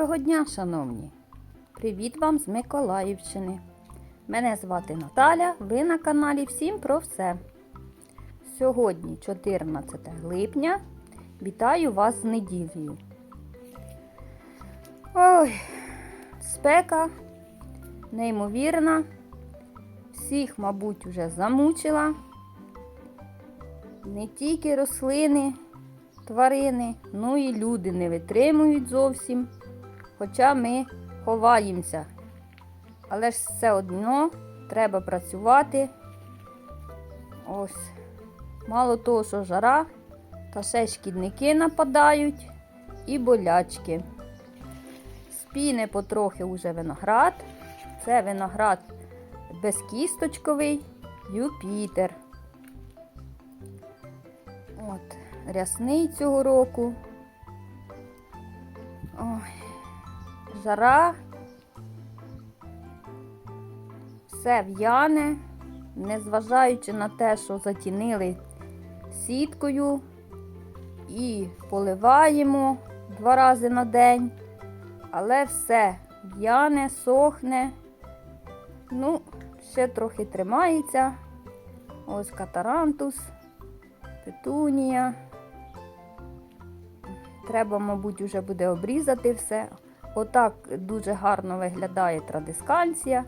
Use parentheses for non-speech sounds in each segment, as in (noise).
Доброго дня, шановні! Привіт вам з Миколаївщини. Мене звати Наталя, ви на каналі Всім про все. Сьогодні 14 липня. Вітаю вас з неділею. Ой, спека неймовірна. Всіх, мабуть, вже замучила. Не тільки рослини, тварини, ну і люди не витримують зовсім. Хоча ми ховаємося. Але ж все одно треба працювати. Ось. Мало того, що жара, та ще шкідники нападають і болячки. Спіне потрохи уже виноград. Це виноград безкісточковий Юпітер. От, рясний цього року. Ой, жара. Все в'яне, незважаючи на те, що затінили сіткою і поливаємо два рази на день, але все в'яне, сохне. Ну, ще трохи тримається. Ось катарантус, петунія. Треба, мабуть, вже буде обрізати все. Отак дуже гарно виглядає традисканція.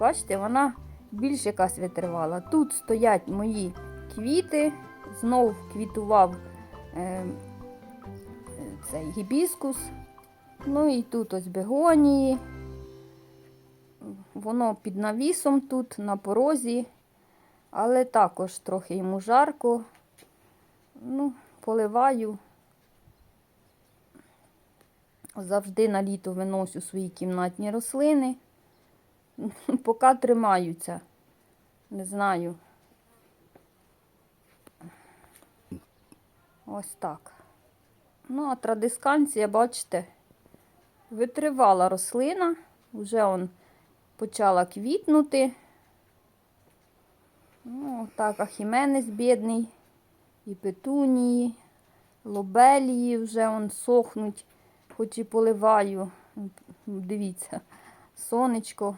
Бачите, вона більш якась витривала. Тут стоять мої квіти, знов квітував е, цей гібіскус. Ну і тут ось бегонії. Воно під навісом тут, на порозі, але також трохи йому жарко. Ну, поливаю. Завжди на літо виношу свої кімнатні рослини. (laughs) Поки тримаються. Не знаю. Ось так. Ну, а традисканція, бачите, витривала рослина. Вже он почала квітнути. Ну, так, ахіменець бідний, і петунії, лобелії вже он сохнуть, хоч і поливаю. Дивіться, сонечко.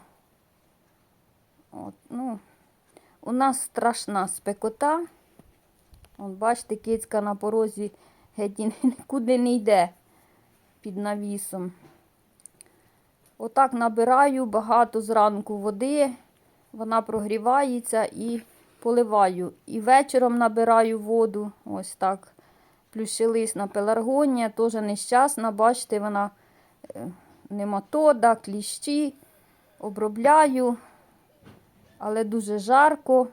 От, ну, У нас страшна спекота. От, бачите, кицька на порозі геть (laughs) нікуди не йде під навісом. Отак набираю багато зранку води, вона прогрівається і поливаю. І вечором набираю воду. Ось так. Плющелисна пеларгонія, теж нещасна, бачите, вона е, нематода, кліщі. Обробляю, але дуже жарко.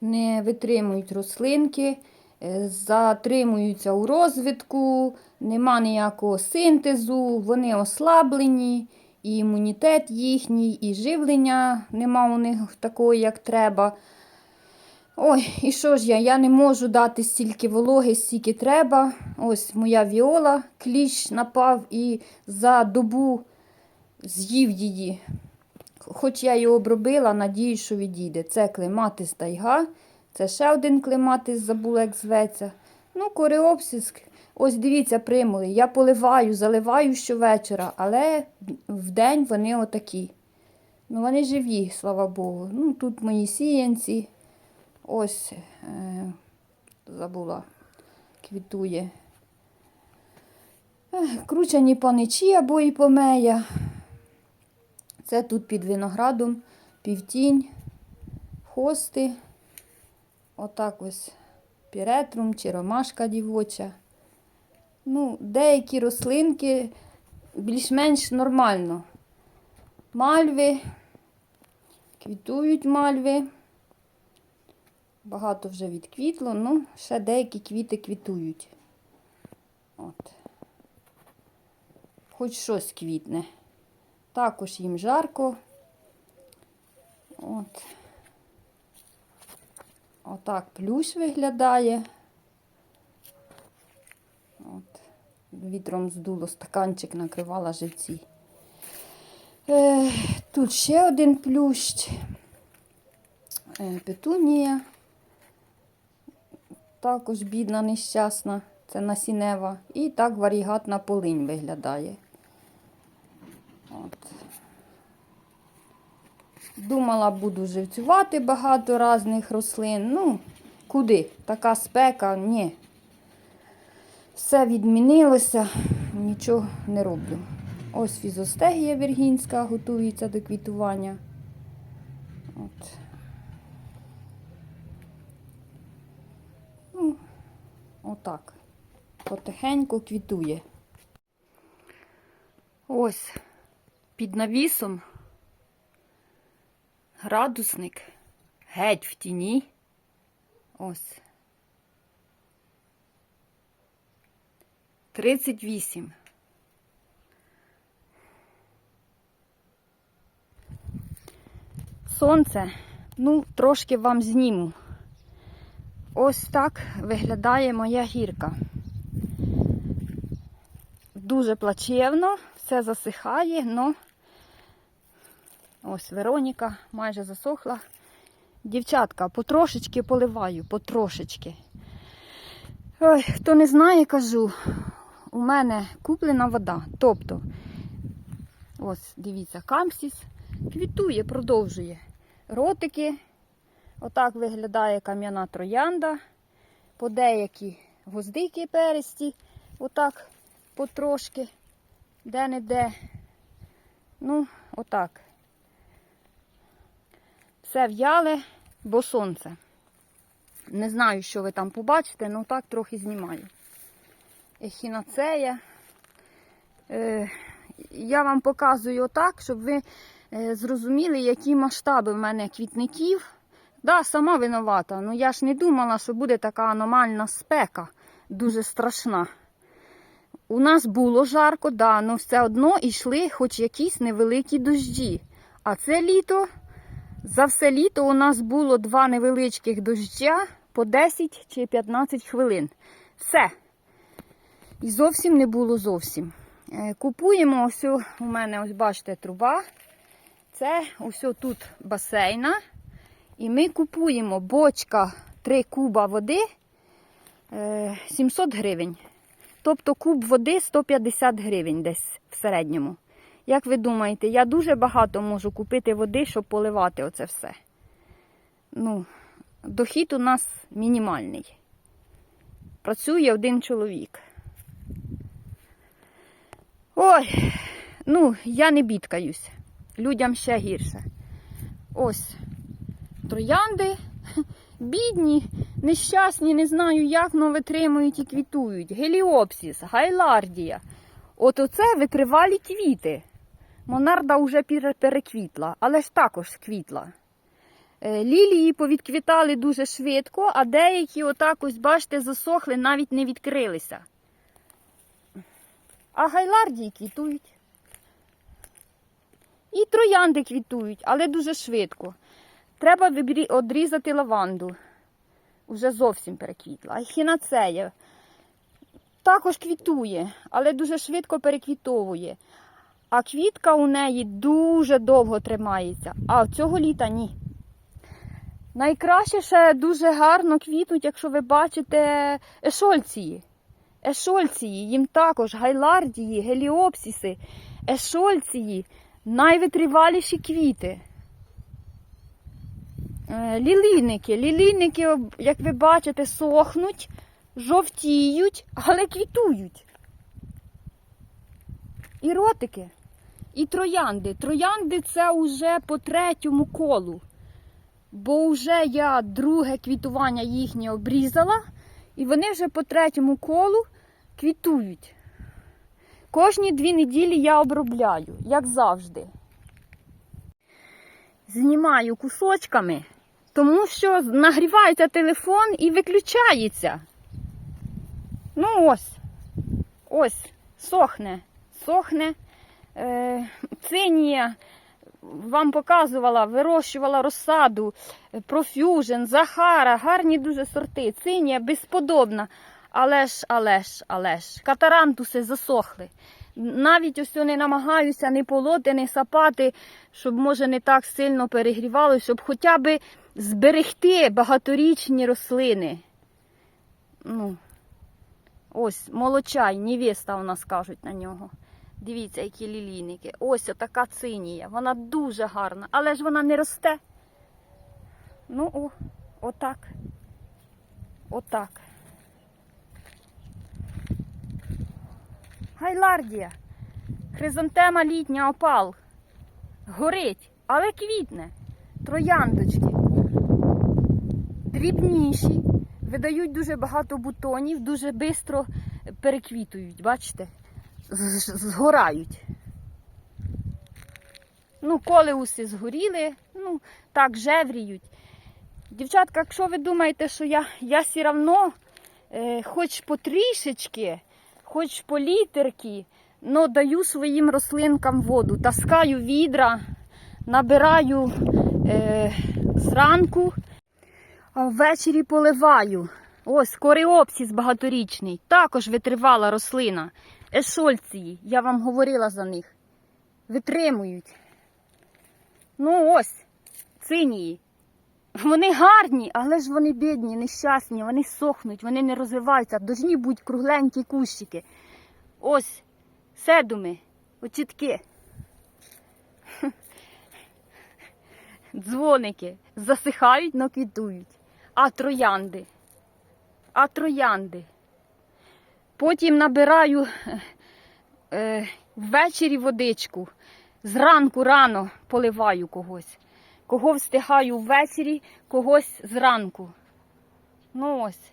Не витримують рослинки, е, затримуються у розвитку, нема ніякого синтезу, вони ослаблені, і імунітет їхній, і живлення нема у них такого, як треба. Ой, і що ж я? Я не можу дати стільки вологи, стільки треба. Ось моя віола, кліщ напав і за добу з'їв її. Хоч я її обробила, надію, що відійде. Це клематис тайга, це ще один клематис, забула, як зветься. Ну, кореопсис. Ось дивіться, примули. Я поливаю, заливаю щовечора, але вдень вони отакі. Ну, вони живі, слава Богу. Ну, тут мої сіянці. Ось е, забула, квітує. Кручені паничі або і помея. Це тут під виноградом півтінь, хости. Отак ось піретрум чи ромашка дівоча. Ну, деякі рослинки більш-менш нормально. Мальви, квітують мальви. Багато вже відквітло, ну, ще деякі квіти квітують. От. Хоч щось квітне. Також їм жарко. От. Отак плющ виглядає. От. Вітром здуло стаканчик, накривала живці. Е, тут ще один плющ. Е, петунія. Також бідна, нещасна. Це насінева. І так варігатна полинь виглядає. От. Думала, буду живцювати багато різних рослин. Ну, куди? Така спека, ні. Все відмінилося, нічого не роблю. Ось фізостегія віргінська готується до квітування. От. Ну, отак. Потихеньку квітує. Ось під навісом градусник геть в тіні. Ось. 38. Сонце, ну, трошки вам зніму. Ось так виглядає моя гірка. Дуже плачевно, все засихає, но ось Вероніка майже засохла. Дівчатка, потрошечки поливаю, потрошечки. Ой, хто не знає, кажу, у мене куплена вода. Тобто, ось, дивіться, камсіс квітує, продовжує. Ротики. Отак виглядає кам'яна троянда. По деякі гвоздики пересті. Отак потрошки. Де-не-де. Ну, отак. Все в'яле, бо сонце. Не знаю, що ви там побачите, але так трохи знімаю. Ехінацея. Е, я вам показую отак, щоб ви е, зрозуміли, які масштаби в мене квітників. Да, сама винувата, ну я ж не думала, що буде така аномальна спека, дуже страшна. У нас було жарко, да, але все одно йшли хоч якісь невеликі дощі. А це літо, за все літо у нас було два невеличких дощя по 10 чи 15 хвилин. Все. І зовсім не було зовсім. Е, Купуємо ось у мене, ось бачите, труба. Це ось тут басейна. І ми купуємо бочка 3 куба води е, 700 гривень. Тобто куб води 150 гривень десь в середньому. Як ви думаєте, я дуже багато можу купити води, щоб поливати оце все. Ну, дохід у нас мінімальний. Працює один чоловік. Ой, ну, я не бідкаюсь. Людям ще гірше. Ось троянди, (laughs) бідні, нещасні, не знаю, як но витримують і квітують. Геліопсіс, гайлардія. От оце викривалі квіти. Монарда вже переквітла, але ж також квітла. Е, Лілії повідквітали дуже швидко, а деякі отак ось, бачите, засохли, навіть не відкрилися. А гайлардії квітують. І троянди квітують, але дуже швидко. Треба одрізати лаванду. Уже зовсім переквітла. А хінацея також квітує, але дуже швидко переквітовує. А квітка у неї дуже довго тримається, а цього літа ні. Найкраще ще дуже гарно квітнуть, якщо ви бачите ешольції. Ешольції, їм також гайлардії, геліопсіси, ешольції найвитриваліші квіти. Е, Лілійники. Лілійники, як ви бачите, сохнуть, жовтіють, але квітують. І ротики, і троянди. Троянди це вже по третьому колу. Бо вже я друге квітування їхнє обрізала, і вони вже по третьому колу квітують. Кожні дві неділі я обробляю, як завжди. Знімаю кусочками, тому що нагрівається телефон і виключається. Ну ось, ось, сохне, сохне. Е, цинія вам показувала, вирощувала розсаду, профюжен, Захара, гарні дуже сорти. Цинія безподобна. Але ж, але ж, але ж, катарантуси засохли. Навіть ось не намагаюся не полоти, не сапати, щоб, може, не так сильно перегрівало, щоб хоча б зберегти багаторічні рослини. Ну, Ось молочай, невеста у нас кажуть на нього. Дивіться, які лілійники. Ось отака цинія. Вона дуже гарна, але ж вона не росте. Ну, о, отак. Отак. Гайлардія. Хризантема літня опал. Горить, але квітне. Трояндочки. Дрібніші, видають дуже багато бутонів, дуже швидко переквітують, бачите? Згорають. Ну, колеуси згоріли, ну, так жевріють. Дівчатка, якщо ви думаєте, що я, я все одно, е, хоч потрішечки, хоч по літерки, но даю своїм рослинкам воду, таскаю відра, набираю е, зранку, а ввечері поливаю. Ось коріопсіс багаторічний, також витривала рослина. Ешольції, я вам говорила за них. Витримують. Ну ось, цинії. Вони гарні, але ж вони бідні, нещасні, вони сохнуть, вони не розвиваються. Должні бути кругленькі кущики. Ось, седуми, очітки. Дзвоники засихають, но квітують. А троянди. А троянди. Потім набираю е, ввечері водичку. Зранку рано поливаю когось. Кого встигаю ввечері, когось зранку. Ну ось,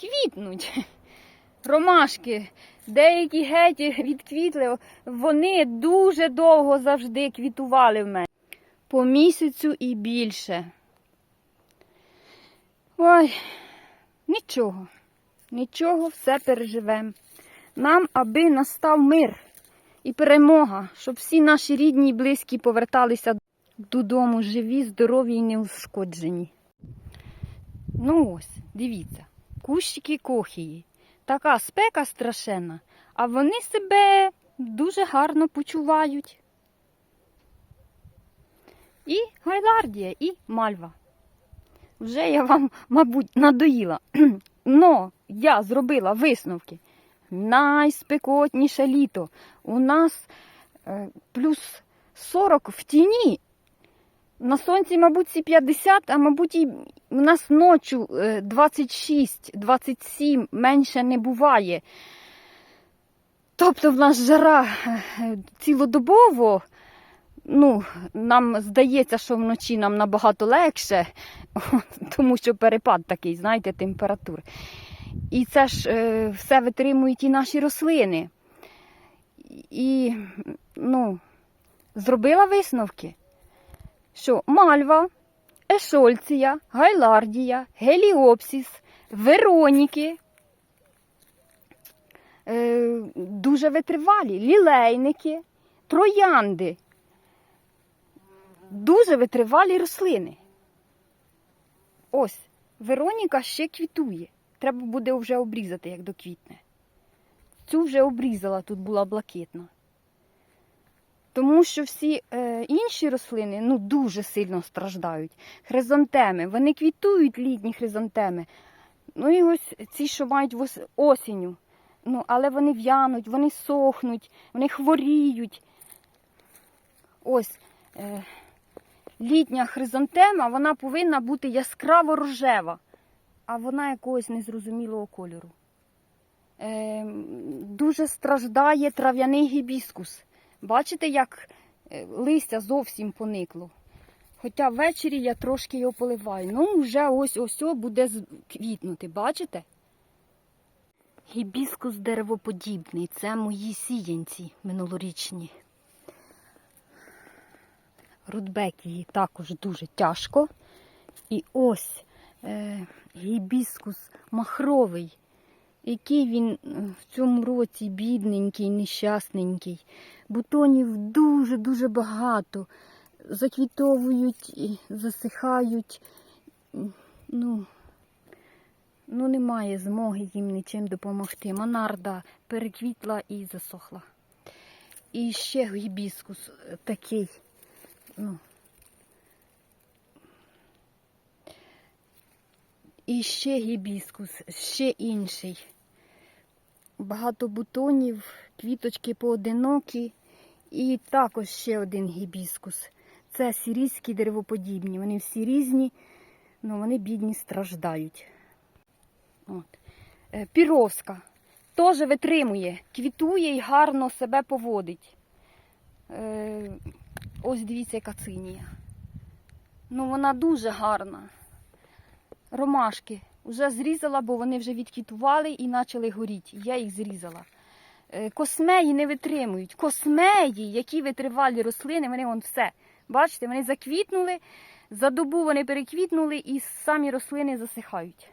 квітнуть. (laughs) Ромашки, деякі геть відквітли, вони дуже довго завжди квітували в мене. По місяцю і більше. Ой, нічого, нічого, все переживемо. Нам, аби настав мир і перемога, щоб всі наші рідні і близькі поверталися додому живі, здорові і неушкоджені. Ну ось, дивіться, кущики кохії. Така спека страшенна, а вони себе дуже гарно почувають. І гайлардія, і мальва. Вже я вам, мабуть, надоїла. (clears throat) Но я зробила висновки. Найспекотніше літо. У нас е, плюс 40 в тіні. На сонці, мабуть, ці 50, а мабуть, і у нас ночі 26-27 менше не буває. Тобто в нас жара е, цілодобово. Ну, нам здається, що вночі нам набагато легше, тому що перепад такий, знаєте, температур. І це ж е, все витримують і наші рослини. І, ну, зробила висновки, що мальва, ешольція, гайлардія, геліопсіс, вероніки е, дуже витривалі, лілейники, троянди. Дуже витривалі рослини. Ось, Вероніка ще квітує. Треба буде вже обрізати, як доквітне. Цю вже обрізала, тут була блакитна. Тому що всі е, інші рослини ну, дуже сильно страждають. Хризантеми, вони квітують літні хризантеми. Ну і ось ці, що мають вос... осінню. Ну, але вони в'януть, вони сохнуть, вони хворіють. Ось. Е, літня хризантема, вона повинна бути яскраво рожева, а вона якогось незрозумілого кольору. Е, дуже страждає трав'яний гібіскус. Бачите, як е, листя зовсім поникло. Хоча ввечері я трошки його поливаю. Ну, вже ось ось буде квітнути, бачите? Гібіскус деревоподібний. Це мої сіянці минулорічні. Рудбекії також дуже тяжко. І ось е, гібіскус махровий, який він е, в цьому році бідненький, нещасненький. Бутонів дуже-дуже багато. Заквітовують, засихають. Ну, ну, немає змоги їм нічим допомогти. Монарда переквітла і засохла. І ще гібіскус е, такий. Ну. І ще гібіскус, ще інший. Багато бутонів, квіточки поодинокі. І також ще один гібіскус. Це сирійські деревоподібні. Вони всі різні, але вони бідні страждають. От. Е, Піровська теж витримує, квітує і гарно себе поводить. Е, ось дивіться, яка цинія. Ну, вона дуже гарна. Ромашки вже зрізала, бо вони вже відквітували і почали горіти. Я їх зрізала. Е, Космеї не витримують. Космеї, які витривалі рослини, вони вон все. Бачите, вони заквітнули, за добу вони переквітнули і самі рослини засихають.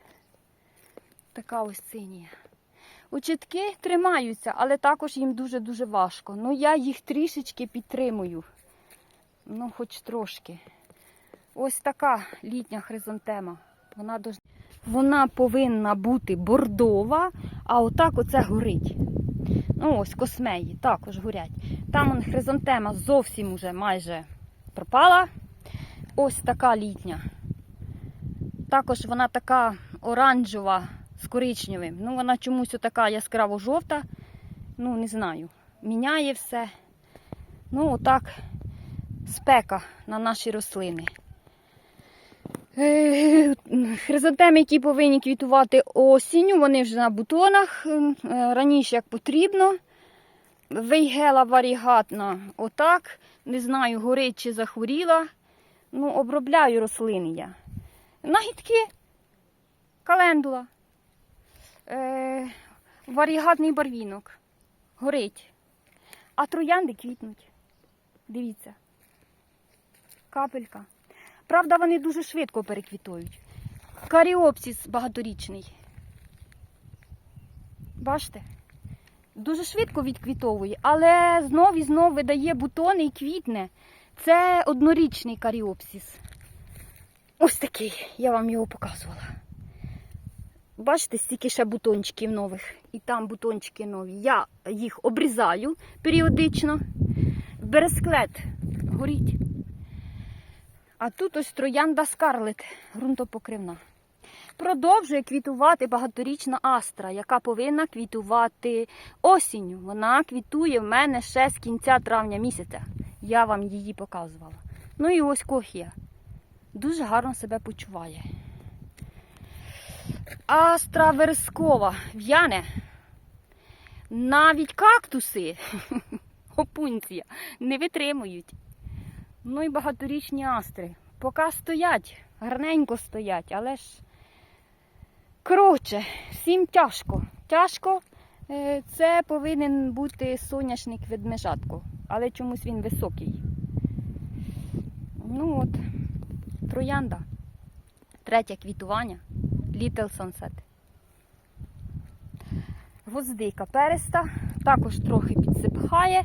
Така ось цинія. Очітки тримаються, але також їм дуже-дуже важко. Ну, я їх трішечки підтримую. Ну, хоч трошки. Ось така літня хризантема. Вона. Вона повинна бути бордова, а отак оце горить. Ну, ось космеї також горять. Там он, хризантема зовсім уже майже пропала. Ось така літня. Також вона така оранжева з коричневим. Ну, вона чомусь така яскраво жовта. Ну, не знаю. Міняє все. Ну, отак спека на наші рослини. Е, Хризантеми, які повинні квітувати осінню, вони вже на бутонах е, раніше як потрібно. Вейгела варігатна отак. Не знаю, горить чи захворіла. Ну, обробляю рослини я. Нагідки, календула, е, варігатний барвінок. Горить. А троянди квітнуть. Дивіться. Капелька. Правда, вони дуже швидко переквітують. Каріопсіс багаторічний. Бачите? Дуже швидко відквітовує, але знов і знов видає бутони і квітне. Це однорічний каріопсіс. Ось такий, я вам його показувала. Бачите, стільки ще бутончиків нових. І там бутончики нові. Я їх обрізаю періодично. Бересклет горіть. А тут ось троянда скарлет, ґрунтопокривна. Продовжує квітувати багаторічна астра, яка повинна квітувати осінню. Вона квітує в мене ще з кінця травня місяця. Я вам її показувала. Ну і ось кохія. Дуже гарно себе почуває. Астра верескова в'яне. Навіть кактуси, (laughs) опунція, не витримують. Ну і багаторічні астри. Поки стоять, гарненько стоять, але ж коротше, всім тяжко. Тяжко е, це повинен бути соняшник ведмежатко, але чомусь він високий. Ну от, троянда. Третє квітування. Little Sunset. Гвоздика переста, також трохи підсипхає,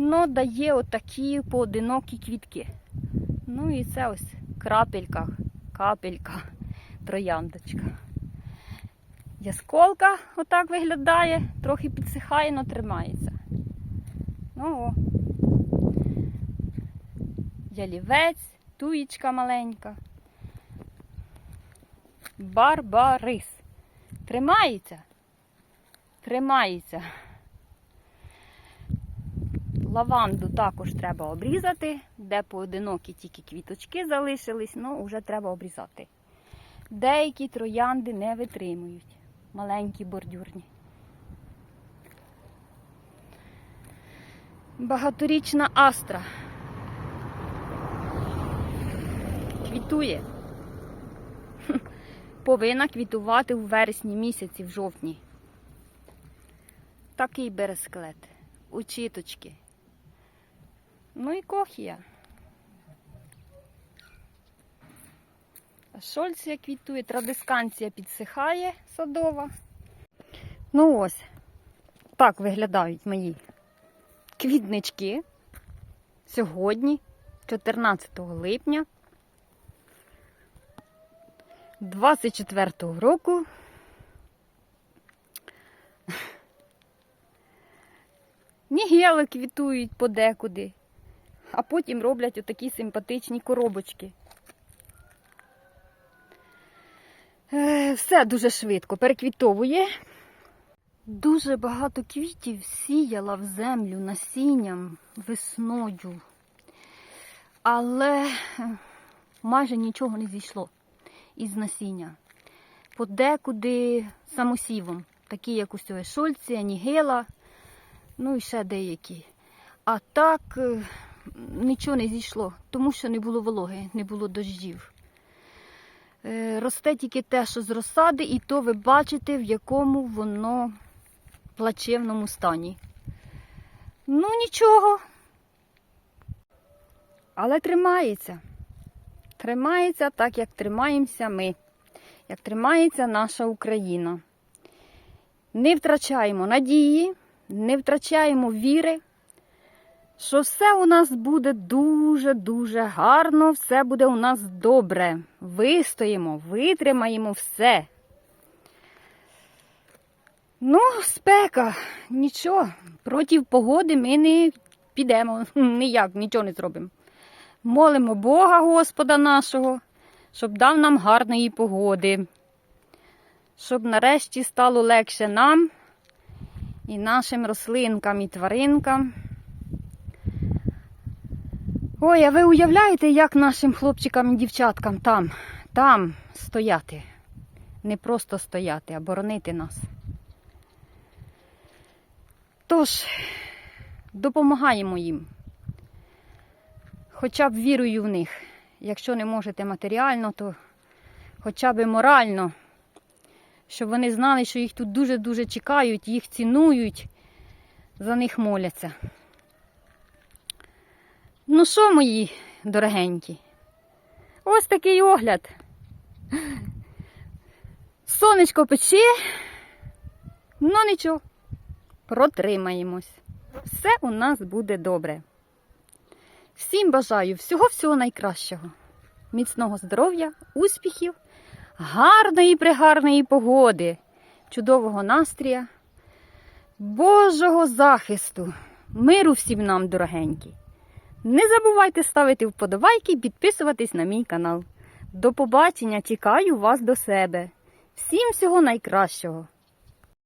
але дає отакі поодинокі квітки. Ну і це ось крапелька, капелька, трояндочка. Ясколка отак виглядає, трохи підсихає, але тримається. Ну о. Ялівець, туєчка маленька. Барбарис. Тримається? Тримається. Лаванду також треба обрізати, де поодинокі тільки квіточки залишились, ну вже треба обрізати. Деякі троянди не витримують. Маленькі бордюрні. Багаторічна астра. Квітує. (laughs) Повинна квітувати у вересні місяці, в жовтні. Такий бересклет. Учіточки. Ну і кохія. Шольція квітує, традисканція підсихає садова. Ну ось, так виглядають мої квітнички сьогодні, 14 липня 24 року. Нігели квітують подекуди, а потім роблять отакі симпатичні коробочки. Е, Все дуже швидко переквітовує. Дуже багато квітів сіяла в землю насінням весною. Але е, майже нічого не зійшло із насіння. Подекуди самосівом, такі як у Шольці, Анігела, ну і ще деякі. А так е, нічого не зійшло, тому що не було вологи, не було дощів. Е, Росте тільки те, що з розсади, і то ви бачите, в якому воно плачевному стані. Ну, нічого. Але тримається. Тримається так, як тримаємося ми, як тримається наша Україна. Не втрачаємо надії, не втрачаємо віри, що все у нас буде дуже-дуже гарно, все буде у нас добре. Вистоїмо, витримаємо все. Ну, спека, нічого. Проти погоди ми не підемо, (laughs) ніяк, нічого не зробимо. Молимо Бога Господа нашого, щоб дав нам гарної погоди, щоб нарешті стало легше нам і нашим рослинкам і тваринкам. Ой, а ви уявляєте, як нашим хлопчикам і дівчаткам там, там стояти? Не просто стояти, а боронити нас. Тож, допомагаємо їм. Хоча б вірою в них. Якщо не можете матеріально, то хоча б морально, щоб вони знали, що їх тут дуже-дуже чекають, їх цінують, за них моляться. Ну що, мої дорогенькі? Ось такий огляд. Сонечко пече, ну нічого, протримаємось. Все у нас буде добре. Всім бажаю всього-всього найкращого. Міцного здоров'я, успіхів, гарної пригарної погоди, чудового настрія, Божого захисту, миру всім нам, дорогенькі. Не забувайте ставити вподобайки і підписуватись на мій канал. До побачення, чекаю вас до себе. Всім всього найкращого!